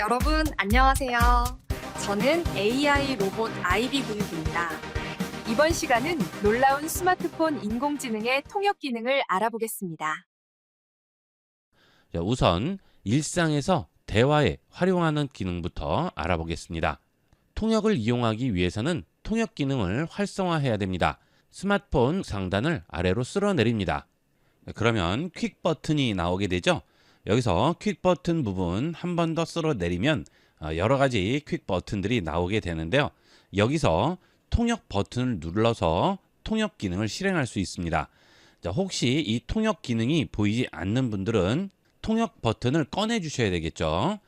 여러분 안녕하세요. 저는 AI 로봇 아이비 그룹입니다. 이번 시간은 놀라운 스마트폰 인공지능의 통역 기능을 알아보겠습니다. 자, 우선 일상에서 대화에 활용하는 기능부터 알아보겠습니다. 통역을 이용하기 위해서는 통역 기능을 활성화해야 됩니다. 스마트폰 상단을 아래로 쓸어 내립니다. 그러면 퀵 버튼이 나오게 되죠. 여기서 퀵 버튼 부분 한 번 더 쓸어 내리면 어, 여러 가지 퀵 버튼들이 나오게 되는데요. 여기서 통역 버튼을 눌러서 통역 기능을 실행할 수 있습니다. 자, 혹시 이 통역 기능이 보이지 않는 분들은 통역 버튼을 꺼내 주셔야 되겠죠.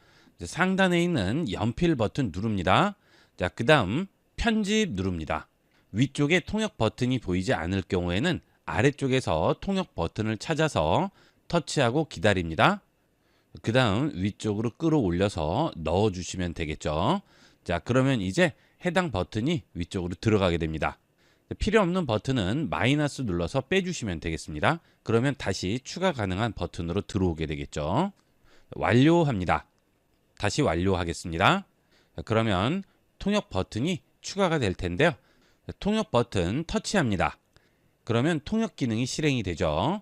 상단에 있는 연필 버튼 누릅니다. 자, 그 다음 편집 누릅니다. 위쪽에 통역 버튼이 보이지 않을 경우에는 아래쪽에서 통역 버튼을 찾아서 터치하고 기다립니다. 그 다음 위쪽으로 끌어올려서 넣어 주시면 되겠죠. 자, 그러면 이제 해당 버튼이 위쪽으로 들어가게 됩니다. 필요 없는 버튼은 마이너스 눌러서 빼주시면 되겠습니다. 그러면 다시 추가 가능한 버튼으로 들어오게 되겠죠. 완료합니다. 다시 완료하겠습니다. 그러면 통역 버튼이 추가가 될 텐데요. 통역 버튼 터치합니다. 그러면 통역 기능이 실행이 되죠.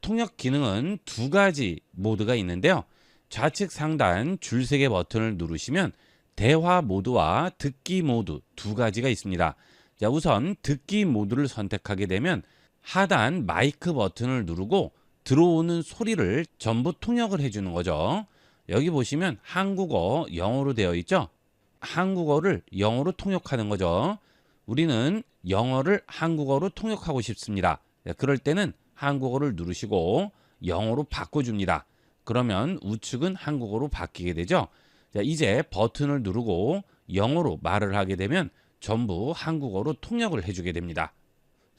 통역 기능은 두 가지 모드가 있는데요. 좌측 상단 줄세개 버튼을 누르시면 대화 모드와 듣기 모드 두 가지가 있습니다. 자, 우선 듣기 모드를 선택하게 되면 하단 마이크 버튼을 누르고 들어오는 소리를 전부 통역을 해주는 거죠. 여기 보시면 한국어, 영어로 되어 있죠. 한국어를 영어로 통역하는 거죠. 우리는 영어를 한국어로 통역하고 싶습니다. 자, 그럴 때는 한국어를 누르시고 영어로 바꿔줍니다. 그러면 우측은 한국어로 바뀌게 되죠. 자, 이제 버튼을 누르고 영어로 말을 하게 되면 전부 한국어로 통역을 해주게 됩니다.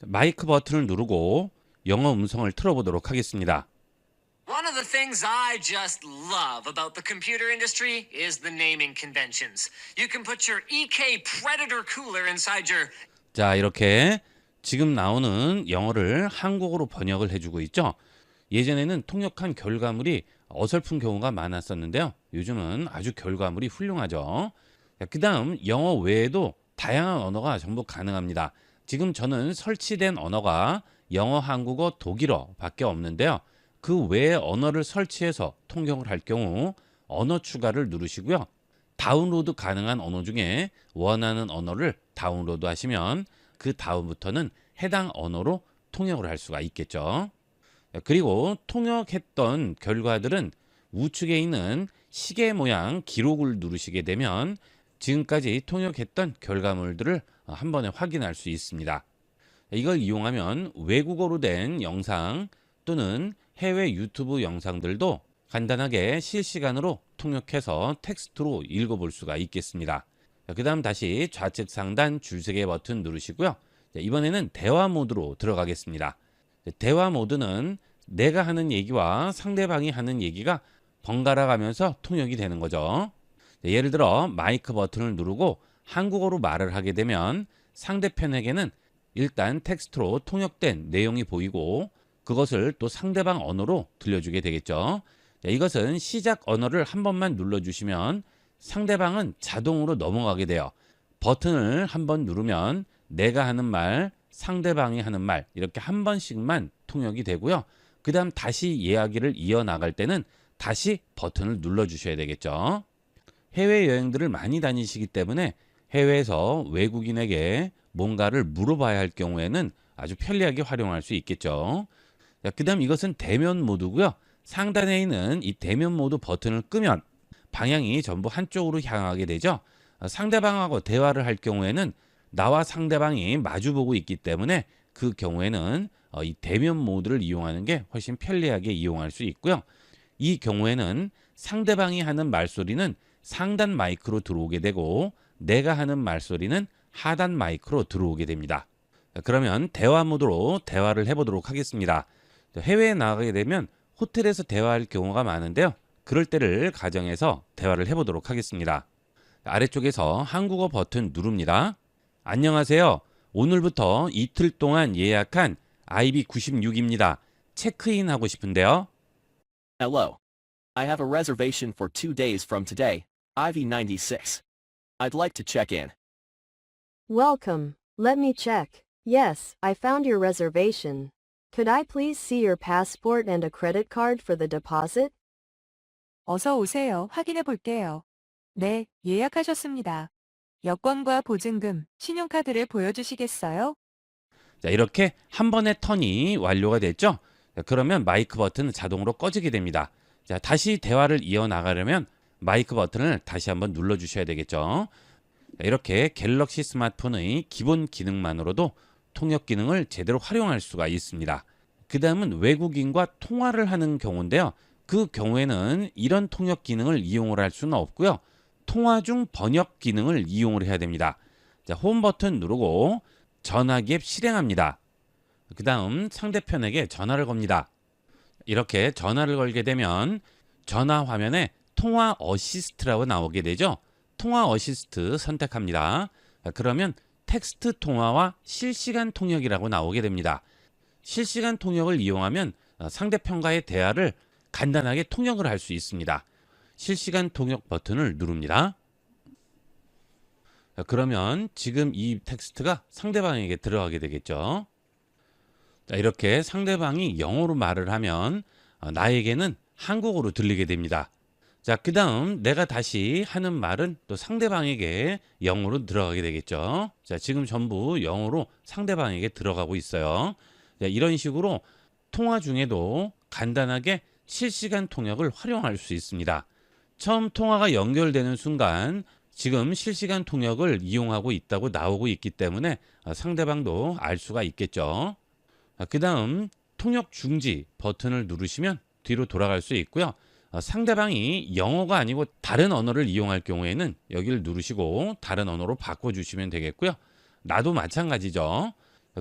마이크 버튼을 누르고 영어 음성을 틀어보도록 하겠습니다. One of the things I just love about the computer industry is the naming conventions. You can put your EK Predator cooler inside your 자, 이렇게 지금 나오는 영어를 한국어로 번역을 해주고 있죠. 예전에는 통역한 결과물이 어설픈 경우가 많았었는데요. 요즘은 아주 결과물이 훌륭하죠. 그 다음 영어 외에도 다양한 언어가 전부 가능합니다. 지금 저는 설치된 언어가 영어, 한국어, 독일어 밖에 없는데요. 그 외의 언어를 설치해서 통역을 할 경우 언어 추가를 누르시고요. 다운로드 가능한 언어 중에 원하는 언어를 다운로드 하시면 그 다음부터는 해당 언어로 통역을 할 수가 있겠죠. 그리고 통역했던 결과들은 우측에 있는 시계 모양 기록을 누르시게 되면 지금까지 통역했던 결과물들을 한 번에 확인할 수 있습니다. 이걸 이용하면 외국어로 된 영상 또는 해외 유튜브 영상들도 간단하게 실시간으로 통역해서 텍스트로 읽어볼 수가 있겠습니다. 그 다음 다시 좌측 상단 줄세개 버튼 누르시고요. 이번에는 대화 모드로 들어가겠습니다. 대화 모드는 내가 하는 얘기와 상대방이 하는 얘기가 번갈아 가면서 통역이 되는 거죠. 예를 들어 마이크 버튼을 누르고 한국어로 말을 하게 되면 상대편에게는 일단 텍스트로 통역된 내용이 보이고 그것을 또 상대방 언어로 들려주게 되겠죠. 이것은 시작 언어를 한 번만 눌러주시면 상대방은 자동으로 넘어가게 돼요. 버튼을 한번 누르면 내가 하는 말, 상대방이 하는 말 이렇게 한 번씩만 통역이 되고요. 그 다음 다시 이야기를 이어나갈 때는 다시 버튼을 눌러주셔야 되겠죠. 해외여행들을 많이 다니시기 때문에 해외에서 외국인에게 뭔가를 물어봐야 할 경우에는 아주 편리하게 활용할 수 있겠죠. 그 다음 이것은 대면 모드고요. 상단에 있는 이 대면 모드 버튼을 끄면 방향이 전부 한쪽으로 향하게 되죠. 상대방하고 대화를 할 경우에는 나와 상대방이 마주보고 있기 때문에 그 경우에는 어, 이 대면 모드를 이용하는 게 훨씬 편리하게 이용할 수 있고요. 이 경우에는 상대방이 하는 말소리는 상단 마이크로 들어오게 되고 내가 하는 말소리는 하단 마이크로 들어오게 됩니다. 그러면 대화 모드로 대화를 해보도록 하겠습니다. 해외에 나가게 되면 호텔에서 대화할 경우가 많은데요. 그럴 때를 가정해서 대화를 해보도록 하겠습니다. 아래쪽에서 한국어 버튼 누릅니다. 안녕하세요. 오늘부터 이틀 동안 예약한 IB96입니다. 체크인 하고 싶은데요. Hello. I have a reservation for two days from today. Ivy 96. I'd like to check in. Welcome. Let me check. Yes, I found your reservation. Could I please see your passport and a credit card for the deposit? 어서 오세요. 확인해 볼게요. 네, 예약하셨습니다. 여권과 보증금, 신용카드를 보여주시겠어요? 자, 이렇게 한 번의 턴이 완료가 됐죠? 자, 그러면 마이크 버튼은 자동으로 꺼지게 됩니다. 자, 다시 대화를 이어나가려면 마이크 버튼을 다시 한번 눌러 주셔야 되겠죠? 자, 이렇게 갤럭시 스마트폰의 기본 기능만으로도 통역 기능을 제대로 활용할 수가 있습니다. 그 다음은 외국인과 통화를 하는 경우인데요. 그 경우에는 이런 통역 기능을 이용을 할 수는 없고요. 통화 중 번역 기능을 이용을 해야 됩니다. 자, 홈 버튼 누르고 전화기 앱 실행합니다. 그 다음 상대편에게 전화를 겁니다. 이렇게 전화를 걸게 되면 전화 화면에 통화 어시스트라고 나오게 되죠. 통화 어시스트 선택합니다. 그러면 텍스트 통화와 실시간 통역이라고 나오게 됩니다. 실시간 통역을 이용하면 어, 상대편과의 대화를 간단하게 통역을 할 수 있습니다. 실시간 통역 버튼을 누릅니다. 자, 그러면 지금 이 텍스트가 상대방에게 들어가게 되겠죠. 자, 이렇게 상대방이 영어로 말을 하면 어, 나에게는 한국어로 들리게 됩니다. 자, 그 다음 내가 다시 하는 말은 또 상대방에게 영어로 들어가게 되겠죠. 자, 지금 전부 영어로 상대방에게 들어가고 있어요. 자, 이런 식으로 통화 중에도 간단하게 실시간 통역을 활용할 수 있습니다. 처음 통화가 연결되는 순간 지금 실시간 통역을 이용하고 있다고 나오고 있기 때문에 아, 상대방도 알 수가 있겠죠. 그 다음 통역 중지 버튼을 누르시면 뒤로 돌아갈 수 있고요. 아, 상대방이 영어가 아니고 다른 언어를 이용할 경우에는 여기를 누르시고 다른 언어로 바꿔주시면 되겠고요. 나도 마찬가지죠.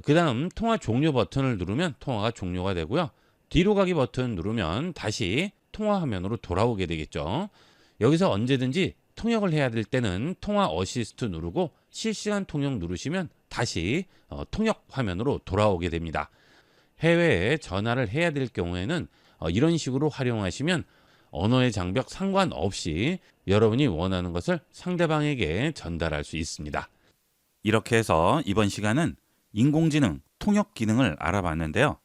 그 다음 통화 종료 버튼을 누르면 통화가 종료가 되고요. 뒤로 가기 버튼 누르면 다시 통화 화면으로 돌아오게 되겠죠. 여기서 언제든지 통역을 해야 될 때는 통화 어시스트 누르고 실시간 통역 누르시면 다시 어, 통역 화면으로 돌아오게 됩니다. 해외에 전화를 해야 될 경우에는 어, 이런 식으로 활용하시면 언어의 장벽 상관없이 여러분이 원하는 것을 상대방에게 전달할 수 있습니다. 이렇게 해서 이번 시간은 인공지능 통역 기능을 알아봤는데요.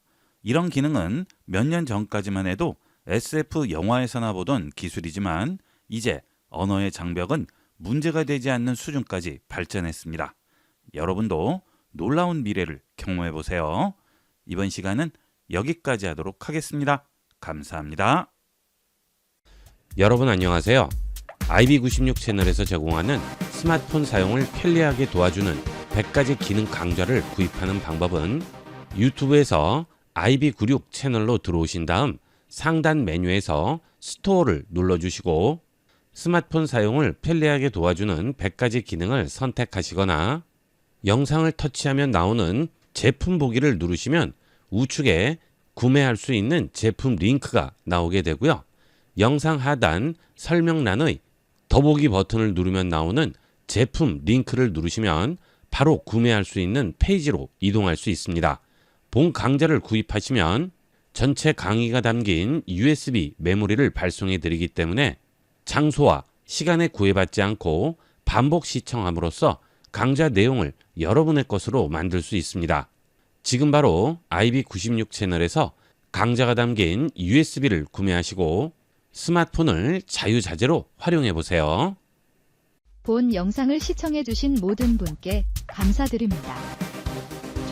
이런 기능은 몇 년 전까지만 해도 SF 영화에서나 보던 기술이지만 이제 언어의 장벽은 문제가 되지 않는 수준까지 발전했습니다. 여러분도 놀라운 미래를 경험해 보세요. 이번 시간은 여기까지 하도록 하겠습니다. 감사합니다. 여러분 안녕하세요. IB96 채널에서 제공하는 스마트폰 사용을 편리하게 도와주는 100가지 기능 강좌를 구입하는 방법은 유튜브에서 IB96 채널로 들어오신 다음 상단 메뉴에서 스토어를 눌러주시고 스마트폰 사용을 편리하게 도와주는 100가지 기능을 선택하시거나 영상을 터치하면 나오는 제품 보기를 누르시면 우측에 구매할 수 있는 제품 링크가 나오게 되고요. 영상 하단 설명란의 더보기 버튼을 누르면 나오는 제품 링크를 누르시면 바로 구매할 수 있는 페이지로 이동할 수 있습니다. 본 강좌를 구입하시면 전체 강의가 담긴 USB 메모리를 발송해 드리기 때문에 장소와 시간에 구애받지 않고 반복 시청함으로써 강좌 내용을 여러분의 것으로 만들 수 있습니다. 지금 바로 IB96 채널에서 강좌가 담긴 USB를 구매하시고 스마트폰을 자유자재로 활용해 보세요. 본 영상을 시청해 주신 모든 분께 감사드립니다.